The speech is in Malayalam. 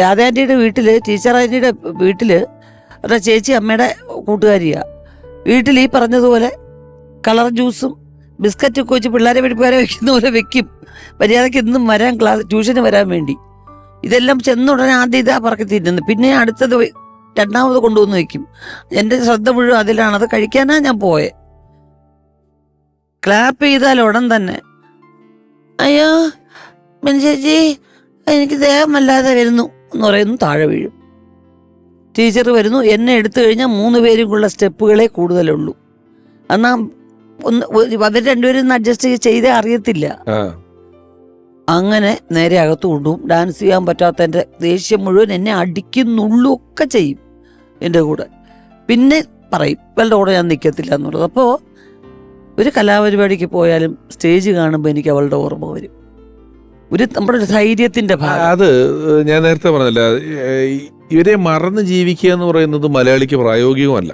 രാധാന്റിയുടെ വീട്ടിൽ ടീച്ചർ ആന്റിയുടെ വീട്ടിൽ അവരുടെ ചേച്ചി അമ്മയുടെ കൂട്ടുകാരിയാണ് വീട്ടിൽ ഈ പറഞ്ഞതുപോലെ കളർ ജ്യൂസും ബിസ്ക്കറ്റ് ഒക്കെ വെച്ച് പിള്ളേരെ വെടിപ്പുകാരെ വെക്കുന്ന പോലെ വെക്കും. മര്യാദയ്ക്ക് എന്നും വരാൻ ക്ലാസ് ട്യൂഷന് വരാൻ വേണ്ടി. ഇതെല്ലാം ചെന്ന ഉടനെ ആദ്യം ഇതാ പറക്കി തിന്നുന്നു പിന്നെ അടുത്തത് രണ്ടാമത് കൊണ്ടുവന്ന് വെക്കും. എന്റെ ശ്രദ്ധ മുഴുവൻ അതിലാണ്. അത് കഴിക്കാനാ ഞാൻ പോയെ. ക്ലാപ്പ് ചെയ്താൽ ഉടൻ തന്നെ. അയ്യോ ചേച്ചി എനിക്ക് ദേഹമല്ലാതെ വരുന്നു എന്ന് പറയുന്നു താഴെ വീഴും. ടീച്ചർ വരുന്നു എന്നെ എടുത്തു കഴിഞ്ഞാൽ മൂന്ന് പേരും ഉള്ള സ്റ്റെപ്പുകളെ കൂടുതലുള്ളൂ. എന്നാ ഒന്ന് അവർ രണ്ടുപേരും ഒന്ന് അഡ്ജസ്റ്റ് ചെയ്തേ അറിയത്തില്ല. അങ്ങനെ നേരെ അകത്ത് കൊണ്ടുപോകും. ഡാൻസ് ചെയ്യാൻ പറ്റാത്തതിന്റെ ദേഷ്യം മുഴുവൻ എന്നെ അടിക്കുന്നുള്ളൂ ഒക്കെ ചെയ്യും എന്റെ കൂടെ. പിന്നെ പറയും ഇവളുടെ കൂടെ ഞാൻ നിൽക്കത്തില്ല എന്നുള്ളത് അപ്പോൾ ഒരു കലാപരിപാടിക്ക് പോയാലും സ്റ്റേജ് കാണുമ്പോൾ എനിക്ക് അവളുടെ ഓർമ്മ വരും. ഒരു നമ്മുടെ ഒരു ധൈര്യത്തിന്റെ ഭാഗം. അത് ഞാൻ നേരത്തെ പറഞ്ഞല്ല ഇവരെ മറന്ന് ജീവിക്കുക എന്ന് പറയുന്നത് മലയാളിക്ക് പ്രായോഗികമല്ല.